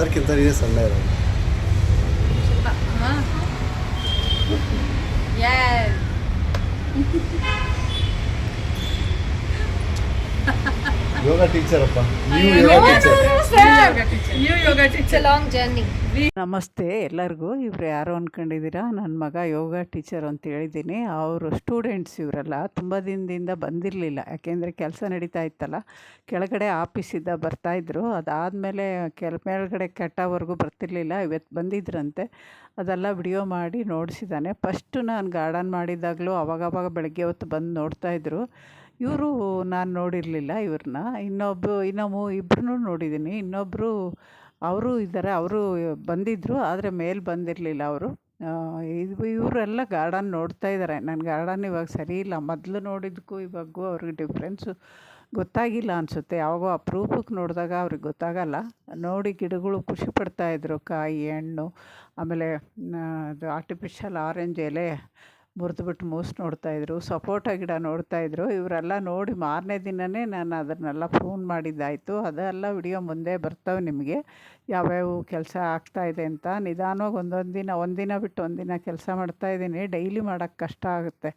ಎಲ್ಲರಿಗಿಂತ ನೀನೇ ಸಣ್ಣ ಇರೋದು Yes. ಯೋಗ ಟೀಚರ್. ಅಪ್ಪ ನೀವು ಯೋಗ ಟೀಚರ್. ಲಾಂಗ್ ಜರ್ನಿ ನಮಸ್ತೆ ಎಲ್ಲರಿಗೂ. ಇವ್ರು ಯಾರು ಅಂದ್ಕೊಂಡಿದ್ದೀರಾ ನನ್ನ ಮಗ ಯೋಗ ಟೀಚರ್ ಅಂತ ಹೇಳಿದ್ದೀನಿ. ಅವರು ಸ್ಟೂಡೆಂಟ್ಸ್ ಇವರೆಲ್ಲ. ತುಂಬ ದಿನದಿಂದ ಬಂದಿರಲಿಲ್ಲ. ಯಾಕೆಂದರೆ ಕೆಲಸ ನಡೀತಾ ಇತ್ತಲ್ಲ. ಕೆಳಗಡೆ ಆಫೀಸಿಂದ ಬರ್ತಾಯಿದ್ರು ಅದಾದಮೇಲೆ ಕೆಲ ಮೇಲ್ಗಡೆ ಕೆಟ್ಟವರೆಗೂ ಬರ್ತಿರ್ಲಿಲ್ಲ. ಇವತ್ತು ಬಂದಿದ್ರಂತೆ. ಅದೆಲ್ಲ ವಿಡಿಯೋ ಮಾಡಿ ನೋಡಿಸಿದ್ದಾನೆ ಫಸ್ಟು ನಾನು ಗಾರ್ಡನ್ ಮಾಡಿದಾಗಲೂ ಅವಾಗವಾಗ ಬೆಳಗ್ಗೆ ಹೊತ್ತು ಬಂದು ನೋಡ್ತಾಯಿದ್ರು ಇವರು ನಾನು ನೋಡಿರಲಿಲ್ಲ ಇವ್ರನ್ನ ಇನ್ನೊಬ್ಬರು ಇನ್ನೊಬ್ಬ ಇಬ್ಬರೂ ನೋಡಿದ್ದೀನಿ ಇನ್ನೊಬ್ಬರು ಅವರು ಇದ್ದಾರೆ ಅವರು ಬಂದಿದ್ದರು ಆದರೆ ಮೇಲೆ ಬಂದಿರಲಿಲ್ಲ ಅವರು. ಇದು, ಇವರೆಲ್ಲ ಗಾರ್ಡನ್ ನೋಡ್ತಾ ಇದ್ದಾರೆ ನನ್ನ ಗಾರ್ಡನ್ ಇವಾಗ ಸರಿ ಇಲ್ಲ. ಮೊದಲು ನೋಡಿದ್ದಕ್ಕೂ ಇವಾಗೂ ಅವ್ರಿಗೆ ಡಿಫ್ರೆನ್ಸು ಗೊತ್ತಾಗಿಲ್ಲ ಅನಿಸುತ್ತೆ. ಯಾವಾಗೋ ಅಪರೂಪಕ್ಕೆ ನೋಡಿದಾಗ ಅವ್ರಿಗೆ ಗೊತ್ತಾಗಲ್ಲ. ನೋಡಿ ಗಿಡಗಳು ಖುಷಿ ಪಡ್ತಾಯಿದ್ರು ಕಾಯಿ, ಹಣ್ಣು, ಆಮೇಲೆ ಅದು ಆರ್ಟಿಫಿಷಿಯಲ್ ಆರೆಂಜ್ ಎಲೆ. ಮುರಿದ್ಬಿಟ್ಟು ಮೂಸಿ ನೋಡ್ತಾಯಿದ್ರು ಸಪೋಟ ಗಿಡ ನೋಡ್ತಾಯಿದ್ರು ಇವರೆಲ್ಲ ನೋಡಿ ಮಾರನೇ ದಿನವೇ ನಾನು ಅದನ್ನೆಲ್ಲ ಫೋನ್ ಮಾಡಿದ್ದಾಯಿತು. ಅದೆಲ್ಲ ವಿಡಿಯೋ ಮುಂದೆ ಬರ್ತವೆ ನಿಮಗೆ. ಯಾವ್ಯಾವ ಕೆಲಸ ಆಗ್ತಾಯಿದೆ ಅಂತ ನಿಧಾನವಾಗಿ ಒಂದೊಂದು ದಿನ ಒಂದಿನ ಬಿಟ್ಟು ಒಂದಿನ ಕೆಲಸ ಮಾಡ್ತಾಯಿದ್ದೀನಿ ಡೈಲಿ ಮಾಡೋಕ್ಕೆ ಕಷ್ಟ ಆಗುತ್ತೆ.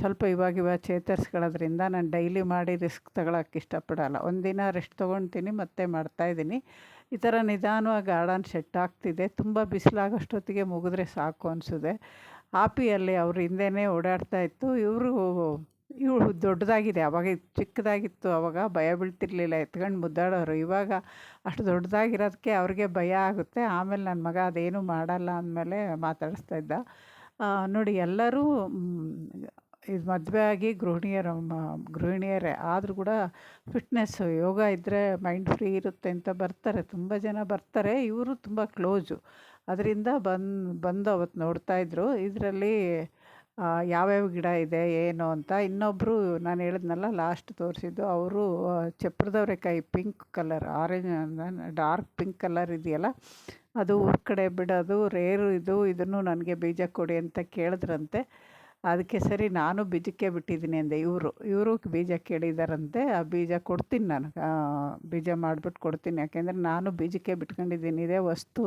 ಸ್ವಲ್ಪ ಇವಾಗ ಇವಾಗ ಚೇತರಿಸ್ಕೊಳ್ಳೋದ್ರಿಂದ ನಾನು ಡೈಲಿ ಮಾಡಿ ರಿಸ್ಕ್ ತಗೊಳಕ್ಕೆ ಇಷ್ಟಪಡೋಲ್ಲ. ಒಂದಿನ ರೆಸ್ಟ್ ತೊಗೊಳ್ತೀನಿ ಮತ್ತೆ ಮಾಡ್ತಾಯಿದ್ದೀನಿ ಈ ಥರ ನಿಧಾನವಾಗಿ ಗಾರ್ಡನ್ ಸೆಟ್ ಆಗ್ತಿದೆ. ತುಂಬ ಬಿಸಿಲಾಗೋಷ್ಟೊತ್ತಿಗೆ ಮುಗಿದ್ರೆ ಸಾಕು ಅನಿಸಿದೆ ಆಪಿಯಲ್ಲಿ ಅವ್ರ ಹಿಂದೆನೇ ಓಡಾಡ್ತಾ ಇತ್ತು. ಇವರು ಇವಳು ದೊಡ್ಡದಾಗಿದೆ. ಅವಾಗ ಚಿಕ್ಕದಾಗಿತ್ತು. ಅವಾಗ ಭಯ ಬೀಳ್ತಿರ್ಲಿಲ್ಲ. ಎತ್ಕೊಂಡು ಮುದ್ದಾಡೋರು. ಇವಾಗ ಅಷ್ಟು ದೊಡ್ಡದಾಗಿರೋದಕ್ಕೆ ಅವ್ರಿಗೆ ಭಯ ಆಗುತ್ತೆ. ಆಮೇಲೆ ನನ್ನ ಮಗ ಅದೇನು ಮಾಡಲ್ಲ ಅಂದಮೇಲೆ ಮಾತಾಡಿಸ್ತಾ ಇದ್ದ. ನೋಡಿ, ಎಲ್ಲರೂ ಇದು ಮದುವೆ ಆಗಿ ಗೃಹಿಣಿಯರು ಗೃಹಿಣಿಯರೇ. ಆದರೂ ಕೂಡ ಫಿಟ್ನೆಸ್ಸು, ಯೋಗ ಇದ್ದರೆ ಮೈಂಡ್ ಫ್ರೀ ಇರುತ್ತೆ ಅಂತ ಬರ್ತಾರೆ. ತುಂಬ ಜನ ಬರ್ತಾರೆ. ಇವರು ತುಂಬ ಕ್ಲೋಸು. ಅದರಿಂದ ಬಂದು ಬಂದು ಅವತ್ತು ನೋಡ್ತಾಯಿದ್ರು ಇದರಲ್ಲಿ ಯಾವ್ಯಾವ ಗಿಡ ಇದೆ, ಏನು ಅಂತ ಇನ್ನೊಬ್ಬರು ನಾನು ಹೇಳಿದ್ನಲ್ಲ ಲಾಸ್ಟ್ ತೋರಿಸಿದ್ದು ಅವರು ಚಪ್ರದವರೆಕಾಯಿ pink colour orange dark pink colour ಇದೆಯಲ್ಲ, ಅದು ಊರ ಕಡೆ ಬಿಡೋದು ರೇರು ಇದು, ಇದನ್ನು ನನಗೆ ಬೀಜ ಕೊಡಿ ಅಂತ ಕೇಳಿದ್ರಂತೆ. ಅದಕ್ಕೆ ಸರಿ ನಾನು ಬೀಜಕ್ಕೆ ಬಿಟ್ಟಿದ್ದೀನಿ ಅಂದೆ. ಇವರು ಇವರು ಬೀಜ ಕೇಳಿದಾರಂತೆ, ಆ ಬೀಜ ಕೊಡ್ತೀನಿ ನಾನು. ಬೀಜ ಮಾಡಿಬಿಟ್ಟು ಕೊಡ್ತೀನಿ. ಯಾಕೆಂದರೆ ನಾನು ಬೀಜಕ್ಕೆ ಬಿಟ್ಕೊಂಡಿದ್ದೀನಿ. ಇದೇ ವಸ್ತು,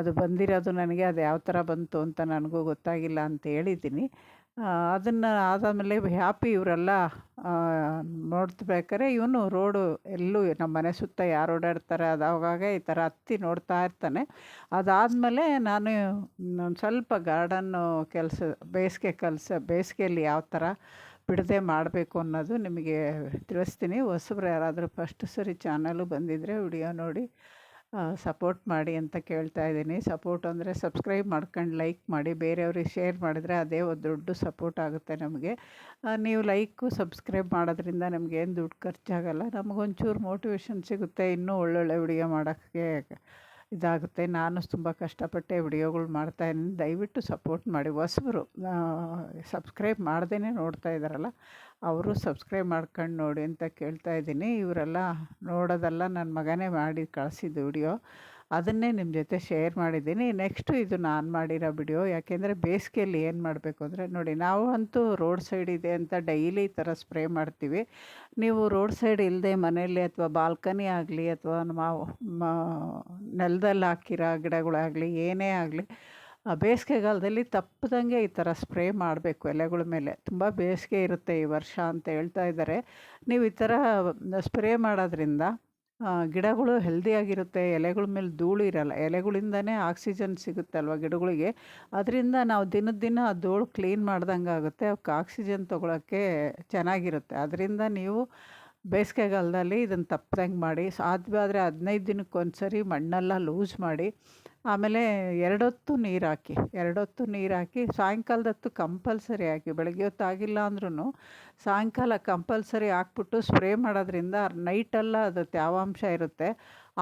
ಅದು ಬಂದಿರೋದು ನನಗೆ, ಅದು ಯಾವ ಥರ ಬಂತು ಅಂತ ನನಗೂ ಗೊತ್ತಾಗಿಲ್ಲ ಅಂತ ಹೇಳಿದ್ದೀನಿ. ಅದನ್ನು ಆದಮೇಲೆ ಹ್ಯಾಪಿ ಇವರೆಲ್ಲ ನೋಡ್ಬೇಕಾರೆ ಇವನು ರೋಡು ಎಲ್ಲೂ ನಮ್ಮ ಮನೆ ಸುತ್ತ ಯಾರು ಓಡಾಡ್ತಾರೆ, ಅದು ಆವಾಗ ಈ ಥರ ಹತ್ತಿ ನೋಡ್ತಾ ಇರ್ತಾನೆ. ಅದಾದಮೇಲೆ ನಾನು ಒಂದು ಸ್ವಲ್ಪ ಗಾರ್ಡನ್ನು ಕೆಲಸ, ಬೇಸಿಗೆ ಕೆಲಸ, ಬೇಸಿಗೆಯಲ್ಲಿ ಯಾವ ಥರ ಬಿಡದೆ ಮಾಡಬೇಕು ಅನ್ನೋದು ನಿಮಗೆ ತಿಳಿಸ್ತೀನಿ. ಹೊಸಬ್ರು ಯಾರಾದರೂ ಫಸ್ಟ್ ಸರಿ ಚಾನಲು ಬಂದಿದ್ದರೆ ವಿಡಿಯೋ ನೋಡಿ. ಸಪೋರ್ಟ್ ಮಾಡಿ ಅಂತ ಕೇಳ್ತಾ ಇದ್ದೀನಿ. ಸಪೋರ್ಟ್ ಅಂದರೆ ಸಬ್ಸ್ಕ್ರೈಬ್ ಮಾಡ್ಕೊಂಡು ಲೈಕ್ ಮಾಡಿ. ಬೇರೆಯವ್ರಿಗೆ ಶೇರ್ ಮಾಡಿದರೆ ಅದೇ ಒಂದು ದೊಡ್ಡ ಸಪೋರ್ಟ್ ಆಗುತ್ತೆ ನಮಗೆ. ನೀವು ಲೈಕು ಸಬ್ಸ್ಕ್ರೈಬ್ ಮಾಡೋದ್ರಿಂದ ನಮಗೇನು ದುಡ್ಡು ಖರ್ಚಾಗಲ್ಲ. ನಮಗೊಂಚೂರು ಮೋಟಿವೇಶನ್ ಸಿಗುತ್ತೆ. ಇನ್ನೂ ಒಳ್ಳೊಳ್ಳೆ ವಿಡಿಯೋ ಮಾಡೋಕ್ಕೆ ಇದಾಗುತ್ತೆ. ನಾನು ತುಂಬ ಕಷ್ಟಪಟ್ಟೆ ವಿಡಿಯೋಗಳು ಮಾಡ್ತಾಯಿದ್ದೀನಿ ದಯವಿಟ್ಟು ಸಪೋರ್ಟ್ ಮಾಡಿ. ಹೊಸಬರು ಸಬ್ಸ್ಕ್ರೈಬ್ ಮಾಡ್ದೇ ನೋಡ್ತಾ ಇದ್ದಾರಲ್ಲ ಅವರು ಸಬ್ಸ್ಕ್ರೈಬ್ ಮಾಡ್ಕೊಂಡು ನೋಡಿ ಅಂತ ಕೇಳ್ತಾ ಇದ್ದೀನಿ. ಇವರೆಲ್ಲ ನೋಡೋದೆಲ್ಲ ನನ್ನ ಮಗನೇ ಮಾಡಿ ಕಳಿಸಿದ್ದು ವಿಡಿಯೋ. ಅದನ್ನೇ ನಿಮ್ಮ ಜೊತೆ ಶೇರ್ ಮಾಡಿದ್ದೀನಿ. ನೆಕ್ಸ್ಟು ಇದು ನಾನು ಮಾಡಿರೋ ವಿಡಿಯೋ. ಯಾಕೆಂದರೆ ಬೇಸಿಗೆಯಲ್ಲಿ ಏನು ಮಾಡಬೇಕು ಅಂದರೆ ನೋಡಿ, ನಾವು ಅಂತೂ ರೋಡ್ ಸೈಡ್ ಇದೆ ಅಂತ ಡೈಲಿ ಈ ಥರ ಸ್ಪ್ರೇ ಮಾಡ್ತೀವಿ. ನೀವು ರೋಡ್ ಸೈಡ್ ಇಲ್ಲದೆ ಮನೆಯಲ್ಲಿ ಅಥವಾ ಬಾಲ್ಕನಿ ಆಗಲಿ ಅಥವಾ ಮಾವು ನೆಲದಲ್ಲಿ ಹಾಕಿರೋ ಗಿಡಗಳಾಗಲಿ ಏನೇ ಆಗಲಿ ಬೇಸಿಗೆಗಾಲದಲ್ಲಿ ತಪ್ಪದಂಗೆ ಈ ಥರ ಸ್ಪ್ರೇ ಮಾಡಬೇಕು ಎಲೆಗಳ ಮೇಲೆ. ತುಂಬ ಬೇಸಿಗೆ ಇರುತ್ತೆ ಈ ವರ್ಷ ಅಂತ ಹೇಳ್ತಾ ಇದ್ದಾರೆ. ನೀವು ಈ ಥರ ಸ್ಪ್ರೇ ಮಾಡೋದ್ರಿಂದ ಆ, ಗಿಡಗಳು ಹೆಲ್ದಿಯಾಗಿರುತ್ತೆ ಎಲೆಗಳ ಮೇಲೆ ಧೂಳು ಇರಲ್ಲ ಎಲೆಗಳಿಂದನೇ ಆಕ್ಸಿಜನ್ ಸಿಗುತ್ತಲ್ವ ಗಿಡಗಳಿಗೆ. ಅದರಿಂದ ನಾವು ದಿನದ ದಿನ ಆ ಧೂಳು ಕ್ಲೀನ್ ಮಾಡ್ದಂಗೆ ಆಗುತ್ತೆ ಅವಕ್ಕೆ ಆಕ್ಸಿಜನ್ ತೊಗೊಳಕ್ಕೆ ಚೆನ್ನಾಗಿರುತ್ತೆ. ಅದರಿಂದ ನೀವು ಬೇಸಿಗೆಗಾಲದಲ್ಲಿ ಇದನ್ನು ತಪ್ಪದಂಗೆ ಮಾಡಿ ಆದರೆ ಹದಿನೈದು ದಿನಕ್ಕೆ ಒಂದ್ಸರಿ ಮಣ್ಣೆಲ್ಲ ಲೂಸ್ ಮಾಡಿ, ಆಮೇಲೆ ಎರಡೊತ್ತು ನೀರು ಹಾಕಿ, ಎರಡೊತ್ತು ನೀರು ಹಾಕಿ ಸಾಯಂಕಾಲದೊತ್ತು ಕಂಪಲ್ಸರಿ ಹಾಕಿ, ಬೆಳಗ್ಗೆ ಹೊತ್ತು ಆಗಿಲ್ಲ ಅಂದ್ರೂ ಸಾಯಂಕಾಲ ಕಂಪಲ್ಸರಿ ಹಾಕ್ಬಿಟ್ಟು ಸ್ಪ್ರೇ ಮಾಡೋದ್ರಿಂದ ನೈಟೆಲ್ಲ ಅದು ತೇವಾಂಶ ಇರುತ್ತೆ.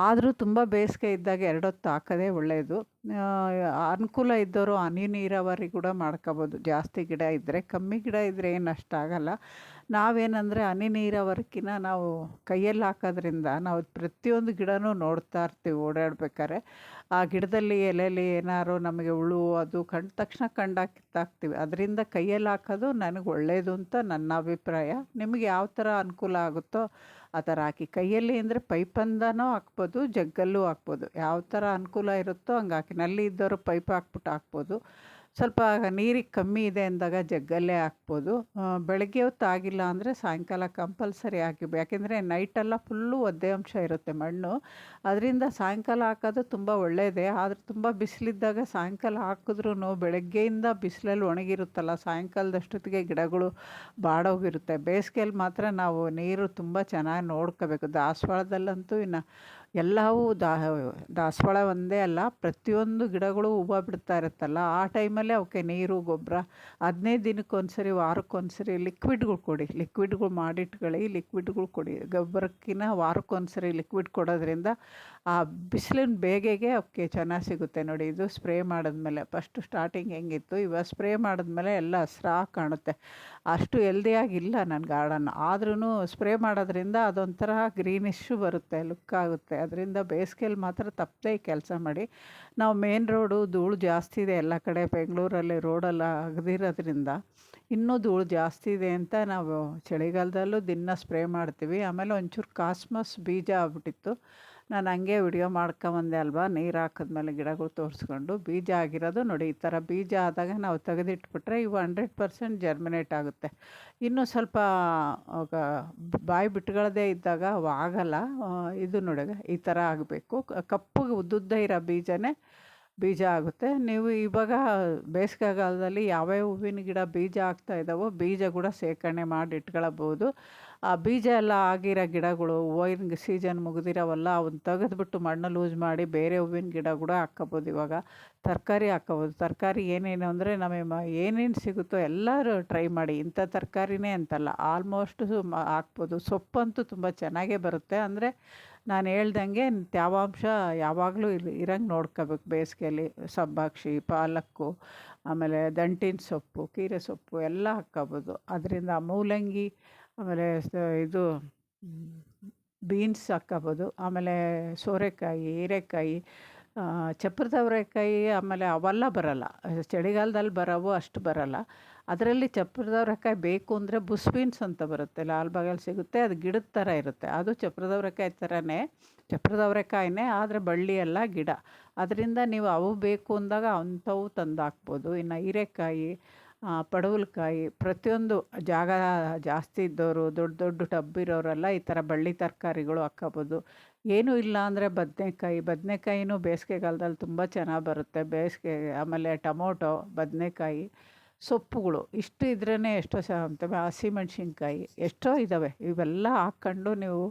ಆದರೂ ತುಂಬ ಬೇಸಿಗೆ ಇದ್ದಾಗ ಎರಡೊತ್ತು ಹಾಕೋದೇ ಒಳ್ಳೆಯದು ಅನುಕೂಲ ಇದ್ದವರು ಹನಿ ನೀರಾವರಿ ಕೂಡ ಮಾಡ್ಕೋಬೋದು. ಜಾಸ್ತಿ ಗಿಡ ಇದ್ದರೆ ಕಮ್ಮಿ ಗಿಡ ಇದ್ದರೆ ಏನು ಅಷ್ಟಾಗಲ್ಲ. ನಾವೇನಂದರೆ ಹನಿ ನೀರಾವರಿಕಿನ ನಾವು ಕೈಯಲ್ಲಿ ಹಾಕೋದ್ರಿಂದ ನಾವು ಪ್ರತಿಯೊಂದು ಗಿಡನೂ ನೋಡ್ತಾ ಇರ್ತೀವಿ ಓಡಾಡ್ಬೇಕಾದ್ರೆ. ಆ ಗಿಡದಲ್ಲಿ ಎಲೆಯಲ್ಲಿ ಏನಾದ್ರು ನಮಗೆ ಹುಳು ಅದು ಕಂಡ ತಕ್ಷಣ ಕಂಡು ಅದರಿಂದ ಕೈಯಲ್ಲಿ ಹಾಕೋದು ನನಗೆ ಒಳ್ಳೆಯದು ಅಂತ ನನ್ನ ಅಭಿಪ್ರಾಯ. ನಿಮಗೆ ಯಾವ ಥರ ಅನುಕೂಲ ಆಗುತ್ತೋ ಆ ಥರ ಹಾಕಿ. ಕೈಯಲ್ಲಿ ಅಂದರೆ ಪೈಪಂದನೂ ಹಾಕ್ಬೋದು, ಜಗ್ಗಲ್ಲೂ ಹಾಕ್ಬೋದು. ಯಾವ ಥರ ಅನುಕೂಲ ಇರುತ್ತೋ ಹಂಗೆ ಹಾಕಿ. ನಲ್ಲಿ ಇದ್ದವರು ಪೈಪ್ ಹಾಕ್ಬಿಟ್ಟು ಹಾಕ್ಬೋದು. ಸ್ವಲ್ಪ ನೀರಿಗೆ ಕಮ್ಮಿ ಇದೆ ಅಂದಾಗ ಜಗ್ಗಲ್ಲೇ ಹಾಕ್ಬೋದು. ಬೆಳಗ್ಗೆ ಹೊತ್ತು ಆಗಿಲ್ಲ ಅಂದರೆ ಸಾಯಂಕಾಲ ಕಂಪಲ್ಸರಿ ಹಾಕಿ ಯಾಕೆಂದರೆ ನೈಟೆಲ್ಲ ಫುಲ್ಲು ಒದ್ದೆ ಅಂಶ ಇರುತ್ತೆ ಮಣ್ಣು. ಅದರಿಂದ ಸಾಯಂಕಾಲ ಹಾಕೋದು ತುಂಬ ಒಳ್ಳೆಯದೇ ಆದರೆ ತುಂಬ ಬಿಸಿಲಿದ್ದಾಗ ಸಾಯಂಕಾಲ ಹಾಕಿದ್ರೂ ಬೆಳಗ್ಗೆಯಿಂದ ಬಿಸಿಲಲ್ಲಿ ಒಣಗಿರುತ್ತಲ್ಲ, ಸಾಯಂಕಾಲದಷ್ಟೊತ್ತಿಗೆ ಗಿಡಗಳು ಬಾಡೋಗಿರುತ್ತೆ. ಬೇಸಿಗೆಯಲ್ಲಿ ಮಾತ್ರ ನಾವು ನೀರು ತುಂಬ ಚೆನ್ನಾಗಿ ನೋಡ್ಕೋಬೇಕು. ದಾಸವಾಳದಲ್ಲಂತೂ ಇನ್ನು ಎಲ್ಲವೂ ದಾ, ದಾಸವಾಳ ಒಂದೇ ಅಲ್ಲ, ಪ್ರತಿಯೊಂದು ಗಿಡಗಳು ಹೂವು ಬಿಡ್ತಾ ಇರುತ್ತಲ್ಲ, ಆ ಟೈಮಲ್ಲೇ ಅವಕ್ಕೆ ನೀರು, ಗೊಬ್ಬರ, ಹದಿನೈದು ದಿನಕ್ಕೊಂದ್ಸರಿ ವಾರಕ್ಕೊಂದ್ಸರಿ ಲಿಕ್ವಿಡ್ಗಳು ಕೊಡಿ. ಲಿಕ್ವಿಡ್ಗಳು ಮಾಡಿಟ್ಕೊಳ್ಳಿ ಲಿಕ್ವಿಡ್ಗಳು ಕೊಡಿ. ಗೊಬ್ಬರಕ್ಕಿಂತ ವಾರಕ್ಕೊಂದ್ಸರಿ ಲಿಕ್ವಿಡ್ ಕೊಡೋದ್ರಿಂದ ಆ ಬಿಸಿಲಿನ ಬೇಗೆಗೆ ಅವಕ್ಕೆ ಚೆನ್ನಾಗಿ ಸಿಗುತ್ತೆ ನೋಡಿ. ಇದು ಸ್ಪ್ರೇ ಮಾಡಿದ್ಮೇಲೆ ಫಸ್ಟು ಸ್ಟಾರ್ಟಿಂಗ್ ಹೆಂಗಿತ್ತು, ಇವಾಗ ಸ್ಪ್ರೇ ಮಾಡಿದ್ಮೇಲೆ ಎಲ್ಲ ಹಸ್ರಾಗಿ ಕಾಣುತ್ತೆ. ಅಷ್ಟು ಹೆಲ್ದಿಯಾಗಿಲ್ಲ ನನ್ನ ಗಾರ್ಡನ್ ಆದ್ರೂ ಸ್ಪ್ರೇ ಮಾಡೋದ್ರಿಂದ ಅದೊಂಥರ ಗ್ರೀನಿಶ್ಶು ಬರುತ್ತೆ ಲುಕ್ ಆಗುತ್ತೆ. ಅದರಿಂದ ಬೇಸಿಗೆಯಲ್ಲಿ ಮಾತ್ರ ತಪ್ಪದೇ ಕೆಲಸ ಮಾಡಿ. ನಾವು ಮೇನ್ ರೋಡು ಧೂಳು ಜಾಸ್ತಿ ಇದೆ ಎಲ್ಲ ಕಡೆ, ಬೆಂಗಳೂರಲ್ಲಿ ರೋಡೆಲ್ಲ ಅಗದಿರೋದ್ರಿಂದ ಇನ್ನೂ ಧೂಳು ಜಾಸ್ತಿ ಇದೆ ಅಂತ ನಾವು ಚಳಿಗಾಲದಲ್ಲೂ ದಿನ ಸ್ಪ್ರೇ ಮಾಡ್ತೀವಿ. ಆಮೇಲೆ ಒಂಚೂರು ಕಾಸ್ಮಸ್ ಬೀಜ ಆಗ್ಬಿಟ್ಟಿತ್ತು. ನಾನು ಹಂಗೆ ವಿಡಿಯೋ ಮಾಡ್ಕೊಂಬಂದೆ ಅಲ್ವಾ? ನೀರು ಹಾಕಿದ್ಮೇಲೆ ಗಿಡಗಳು ತೋರಿಸ್ಕೊಂಡು. ಬೀಜ ಆಗಿರೋದು ನೋಡಿ, ಈ ಥರ ಬೀಜ ಆದಾಗ ನಾವು ತೆಗೆದಿಟ್ಬಿಟ್ರೆ ಇವು ಹಂಡ್ರೆಡ್ ಪರ್ಸೆಂಟ್ ಜರ್ಮಿನೇಟ್ ಆಗುತ್ತೆ. ಇನ್ನೂ ಸ್ವಲ್ಪ ಬಾಯಿ ಬಿಟ್ಕೊಳ್ಳೋದೇ ಇದ್ದಾಗ ಆಗಲ್ಲ. ಇದು ನೋಡಿ, ಈ ಥರ ಆಗಬೇಕು. ಕಪ್ಪಗೆ ಉದ್ದುದ್ದ ಇರೋ ಬೀಜನೇ ಬೀಜ ಆಗುತ್ತೆ. ನೀವು ಇವಾಗ ಬೇಸಿಗೆಗಾಲದಲ್ಲಿ ಯಾವ್ಯಾವ ಹೂವಿನ ಗಿಡ ಬೀಜ ಆಗ್ತಾ ಇದ್ದಾವೋ ಬೀಜ ಕೂಡ ಶೇಖರಣೆ ಮಾಡಿ ಇಟ್ಕೊಳ್ಬೋದು. ಆ ಬೀಜ ಎಲ್ಲ ಆಗಿರೋ ಗಿಡಗಳು ಹೂವಿನ ಸೀಸನ್ ಮುಗಿದಿರೋವಲ್ಲ ಅವನ್ನ ತೆಗೆದ್ಬಿಟ್ಟು ಮಣ್ಣು ಲೂಸ್ ಮಾಡಿ ಬೇರೆ ಹೂವಿನ ಗಿಡ ಕೂಡ ಹಾಕ್ಕೋಬೋದು ಇವಾಗ. ತರಕಾರಿ ಹಾಕ್ಕೋಬೋದು. ತರಕಾರಿ ಏನೇನು ಅಂದರೆ ನಮಗೆ ಮ ಏನೇನು ಸಿಗುತ್ತೋ ಎಲ್ಲರೂ ಟ್ರೈ ಮಾಡಿ. ಇಂಥ ತರಕಾರಿನೇ ಅಂತಲ್ಲ, ಆಲ್ಮೋಸ್ಟ್ ಹಾಕ್ಬೋದು. ಸೊಪ್ಪಂತೂ ತುಂಬ ಚೆನ್ನಾಗೇ ಬರುತ್ತೆ. ಅಂದರೆ ನಾನು ಹೇಳ್ದಂಗೆ ತ್ಯಾವಾಂಶ ಯಾವಾಗಲೂ ಇಲ್ಲಿ ಇರಂಗೆ ನೋಡ್ಕೋಬೇಕು ಬೇಸಿಗೆಯಲ್ಲಿ. ಸಬ್ಬಾಕ್ಷಿ ಪಾಲಕ್ಕು, ಆಮೇಲೆ ದಂಟಿನ ಸೊಪ್ಪು, ಕೀರೆ ಸೊಪ್ಪು ಎಲ್ಲ ಹಾಕ್ಕೋಬೋದು. ಅದರಿಂದ ಮೂಲಂಗಿ ಆಮೇಲೆ ಇದು ಬೀನ್ಸ್ ಹಾಕ್ಕೋಬೋದು ಆಮೇಲೆ ಸೋರೆಕಾಯಿ, ಹೀರೆಕಾಯಿ ಚಪ್ಪರದ ಅವರೆಕಾಯಿ ಆಮೇಲೆ ಅವೆಲ್ಲ ಬರೋಲ್ಲ. ಚಳಿಗಾಲದಲ್ಲಿ ಬರೋವು ಅಷ್ಟು ಬರೋಲ್ಲ. ಅದರಲ್ಲಿ ಚಪ್ಪರದ ಅವರೆಕಾಯಿ ಬೇಕು ಅಂದರೆ ಬುಸ್ ಬೀನ್ಸ್ ಅಂತ ಬರುತ್ತೆ. ಲಾಲ್ಬಾಗಲ್ಲಿ ಸಿಗುತ್ತೆ, ಅದು ಗಿಡದ ಥರ ಇರುತ್ತೆ. ಅದು ಚಪ್ಪರದ ಅವರೆಕಾಯಿ ಥರನೇ ಚಪ್ರದ ಅವರೆಕಾಯಿನೇ, ಆದರೆ ಬಳ್ಳಿ ಎಲ್ಲ ಗಿಡ. ಅದರಿಂದ ನೀವು ಅವು ಬೇಕು ಅಂದಾಗ ಅಂಥವು ತಂದು ಹಾಕ್ಬೋದು. ಇನ್ನು ಹೀರೆಕಾಯಿ ಪಡವಲಕಾಯಿ ಪ್ರತಿಯೊಂದು ಜಾಗ ಜಾಸ್ತಿ ಇದ್ದವರು ದೊಡ್ಡ ದೊಡ್ಡ ಟಬ್ ಇರೋರೆಲ್ಲ ಈ ಥರ ಬಳ್ಳಿ ತರಕಾರಿಗಳು ಹಾಕ್ಕೋಬೋದು. ಏನೂ ಇಲ್ಲ ಅಂದರೆ ಬದನೆಕಾಯಿ, ಬದನೆಕಾಯಿನೂ ಬೇಸಿಗೆಗಾಲದಲ್ಲಿ ತುಂಬ ಚೆನ್ನಾಗಿ ಬರುತ್ತೆ. ಬೇಸಿಗೆ ಆಮೇಲೆ ಟೊಮೊಟೊ, ಬದನೆಕಾಯಿ, ಸೊಪ್ಪುಗಳು ಇಷ್ಟು ಇದ್ರೇ ಎಷ್ಟೋ ಸಹ ಅಂತವೆ ಹಸಿಮೆಣ್ಸಿನ್ಕಾಯಿ ಎಷ್ಟೋ ಇದ್ದಾವೆ ಇವೆಲ್ಲ ಹಾಕ್ಕೊಂಡು ನೀವು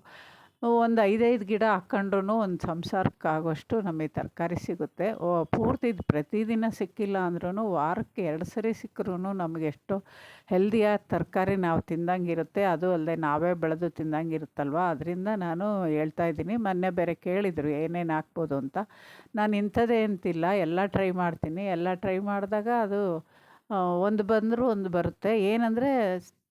ಒಂದು ಐದೈದು ಗಿಡ ಹಾಕ್ಕೊಂಡ್ರೂ ಒಂದು ಸಂಸಾರಕ್ಕಾಗೋಷ್ಟು ನಮಗೆ ತರಕಾರಿ ಸಿಗುತ್ತೆ. ಓ, ಪೂರ್ತಿ ಪ್ರತಿದಿನ ಸಿಕ್ಕಿಲ್ಲ ಅಂದ್ರೂ ವಾರಕ್ಕೆ ಎರಡು ಸರಿ ಸಿಕ್ಕರೂ ನಮಗೆ ಎಷ್ಟು ಹೆಲ್ದಿಯಾದ ತರಕಾರಿ ನಾವು ತಿಂದಂಗಿರುತ್ತೆ. ಅದು ಅಲ್ಲದೆ ನಾವೇ ಬೆಳೆದು ತಿಂದಂಗಿರುತ್ತಲ್ವ? ಅದರಿಂದ ನಾನು ಹೇಳ್ತಾ ಇದ್ದೀನಿ. ಮೊನ್ನೆ ಬೇರೆ ಕೇಳಿದರು, ಏನೇನು ಹಾಕ್ಬೋದು ಅಂತ. ನಾನು ಇಂಥದ್ದೇ ಅಂತಿಲ್ಲ. ಎಲ್ಲ ಟ್ರೈ ಮಾಡ್ತೀನಿ. ಎಲ್ಲ ಟ್ರೈ ಮಾಡಿದಾಗ ಅದು ಒಂದು ಬಂದರೂ ಒಂದು ಬರುತ್ತೆ. ಏನಂದರೆ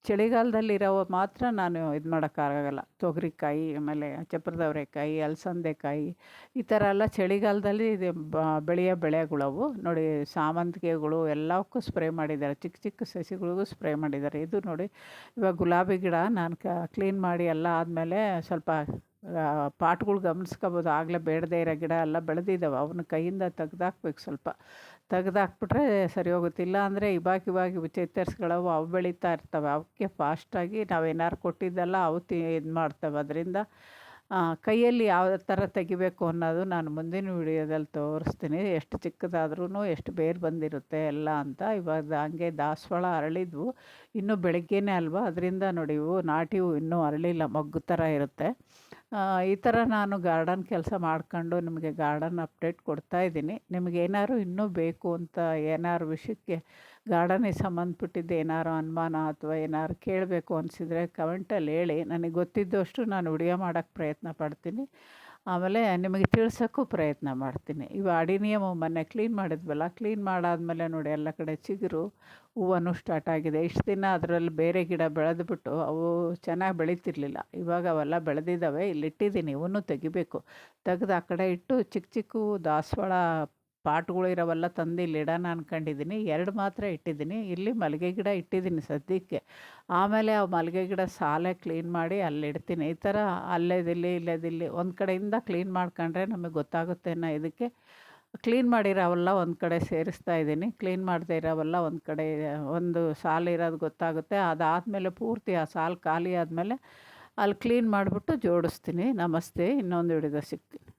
ಚಳಿಗಾಲದಲ್ಲಿರೋ ಮಾತ್ರ ನಾನು ಇದು ಮಾಡೋಕ್ಕಾಗಲ್ಲ. ತೊಗರಿಕಾಯಿ, ಆಮೇಲೆ ಚಪ್ರದವರೆಕಾಯಿ, ಅಲಸಂದೆಕಾಯಿ, ಈ ಥರ ಎಲ್ಲ ಚಳಿಗಾಲದಲ್ಲಿ ಇದು ಬ, ಬೆಳೆಯೋ ಬೆಳೆಗಳವು. ನೋಡಿ ಸಾಮಂತಿಗೆಗಳು ಎಲ್ಲಕ್ಕೂ ಸ್ಪ್ರೇ ಮಾಡಿದ್ದಾರೆ. ಚಿಕ್ಕ ಚಿಕ್ಕ ಸಸಿಗಳಿಗೂ ಸ್ಪ್ರೇ ಮಾಡಿದ್ದಾರೆ. ಇದು ನೋಡಿ, ಇವಾಗ ಗುಲಾಬಿ ಗಿಡ ನಾನು ಕ್ಲೀನ್ ಮಾಡಿ ಎಲ್ಲ ಆದಮೇಲೆ ಸ್ವಲ್ಪ ಪಾಟ್ಗಳು ಗಮನಿಸ್ಕೋಬೋದು. ಆಗಲೇ ಬೇಡದೇ ಇರೋ ಗಿಡ ಎಲ್ಲ ಬೆಳೆದಿದ್ದಾವೆ ಅವನ್ನ ಕೈಯಿಂದ ತೆಗ್ದಾಕ್ಬೇಕು ಸ್ವಲ್ಪ. ತೆಗ್ದಾಕ್ಬಿಟ್ರೆ ಸರಿ ಹೋಗುತ್ತೆ. ಇಲ್ಲ ಅಂದರೆ ಇವಾಗ ಇವಾಗ ಇವು ಚೇತರಿಸ್ಗಳವು ಅವು ಬೆಳೀತಾ ಇರ್ತವೆ. ಅವಕ್ಕೆ ಫಾಸ್ಟಾಗಿ ನಾವೇನಾರು ಕೊಟ್ಟಿದ್ದೆಲ್ಲ ಅವು ತಿ ಇದು ಮಾಡ್ತವೆ. ಅದರಿಂದ ಕೈಯಲ್ಲಿ ಯಾವ ಥರ ತೆಗಿಬೇಕು ಅನ್ನೋದು ನಾನು ಮುಂದಿನ ವಿಡಿಯೋದಲ್ಲಿ ತೋರಿಸ್ತೀನಿ. ಎಷ್ಟು ಚಿಕ್ಕದಾದ್ರೂ ಎಷ್ಟು ಬೇರು ಬಂದಿರುತ್ತೆ ಎಲ್ಲ ಅಂತ. ಇವಾಗ ಹಂಗೆ ದಾಸವಾಳ ಅರಳಿದ್ವು. ಇನ್ನೂ ಬೆಳಗ್ಗೆನೇ ಅಲ್ವಾ? ಅದರಿಂದ ನೋಡಿವು ನಾಟಿವು ಇನ್ನೂ ಅರಳಿಲ್ಲ. ಮೊಗ್ಗು ಥರ ಇರುತ್ತೆ. ಈ ಥರ ನಾನು ಗಾರ್ಡನ್ ಕೆಲಸ ಮಾಡ್ಕೊಂಡು ನಿಮಗೆ ಗಾರ್ಡನ್ ಅಪ್ಡೇಟ್ ಕೊಡ್ತಾ ಇದ್ದೀನಿ. ನಿಮಗೆ ಏನಾದ್ರು ಇನ್ನೂ ಬೇಕು ಅಂತ ಏನಾದ್ರು ವಿಷಯಕ್ಕೆ ಗಾರ್ಡನಿಗೆ ಸಂಬಂಧಪಟ್ಟಿದ್ದು ಏನಾರು ಅನುಮಾನ ಅಥವಾ ಏನಾದ್ರು ಕೇಳಬೇಕು ಅನಿಸಿದರೆ ಕಮೆಂಟಲ್ಲಿ ಹೇಳಿ. ನನಗೆ ಗೊತ್ತಿದ್ದಷ್ಟು ನಾನು ವಿಡಿಯೋ ಮಾಡೋಕ್ಕೆ ಪ್ರಯತ್ನ ಪಡ್ತೀನಿ. ಆಮೇಲೆ ನಿಮಗೆ ತಿಳ್ಸೋಕ್ಕೂ ಪ್ರಯತ್ನ ಮಾಡ್ತೀನಿ. ಇವು ಅಡಿನಿಯಮ ಮೊನ್ನೆ ಕ್ಲೀನ್ ಮಾಡಿದ್ವಲ್ಲ ಕ್ಲೀನ್ ಮಾಡಾದ್ಮೇಲೆ ನೋಡಿ ಎಲ್ಲ ಕಡೆ ಚಿಗುರು, ಹೂವನ್ನು ಸ್ಟಾರ್ಟ್ ಆಗಿದೆ. ಇಷ್ಟು ದಿನ ಅದರಲ್ಲಿ ಬೇರೆ ಗಿಡ ಬೆಳೆದ್ಬಿಟ್ಟು ಅವು ಚೆನ್ನಾಗಿ ಬೆಳೀತಿರ್ಲಿಲ್ಲ. ಇವಾಗ ಅವೆಲ್ಲ ಬೆಳೆದಿದ್ದಾವೆ ಇಲ್ಲಿ ಇಟ್ಟಿದ್ದೀನಿ ಇವನ್ನೂ ತೆಗಿಬೇಕು. ತೆಗೆದು ಆ ಕಡೆ ಇಟ್ಟು ಚಿಕ್ಕ ಚಿಕ್ಕ ದಾಸವಾಳ ಪಾಟ್ಗಳು ಇರೋವೆಲ್ಲ, ತಂದು ಇಲ್ಲಿ ಇಡೋಣ ಅನ್ಕೊಂಡಿದ್ದೀನಿ. ಎರಡು ಮಾತ್ರ ಇಟ್ಟಿದ್ದೀನಿ. ಇಲ್ಲಿ ಮಲ್ಲಿಗೆ ಗಿಡ ಇಟ್ಟಿದ್ದೀನಿ ಸದ್ಯಕ್ಕೆ. ಆಮೇಲೆ ಆ ಮಲ್ಲಿಗೆ ಗಿಡ ಸಾಲೆ ಕ್ಲೀನ್ ಮಾಡಿ ಅಲ್ಲಿ ಇಡ್ತೀನಿ. ಈ ಥರ ಅಲ್ಲೇದಿಲ್ಲಿ ಇಲ್ಲೇದಿಲ್ಲಿ ಒಂದು ಕಡೆಯಿಂದ ಕ್ಲೀನ್ ಮಾಡ್ಕೊಂಡ್ರೆ ನಮಗೆ ಗೊತ್ತಾಗುತ್ತೆ ಅನ್ನೋ ಇದಕ್ಕೆ ಕ್ಲೀನ್ ಮಾಡಿರೋವೆಲ್ಲ ಒಂದು ಕಡೆ ಸೇರಿಸ್ತಾ ಇದ್ದೀನಿ. ಕ್ಲೀನ್ ಮಾಡದೇ ಇರೋವೆಲ್ಲ ಒಂದು ಕಡೆ, ಒಂದು ಸಾಲು ಇರೋದು ಗೊತ್ತಾಗುತ್ತೆ. ಅದಾದಮೇಲೆ ಪೂರ್ತಿ ಆ ಸಾಲು ಖಾಲಿ ಆದಮೇಲೆ ಅಲ್ಲಿ ಕ್ಲೀನ್ ಮಾಡಿಬಿಟ್ಟು ಜೋಡಿಸ್ತೀನಿ. ನಮಸ್ತೆ. ಇನ್ನೊಂದು ಹಿಡಿದ ಸಿಗ್ತೀನಿ.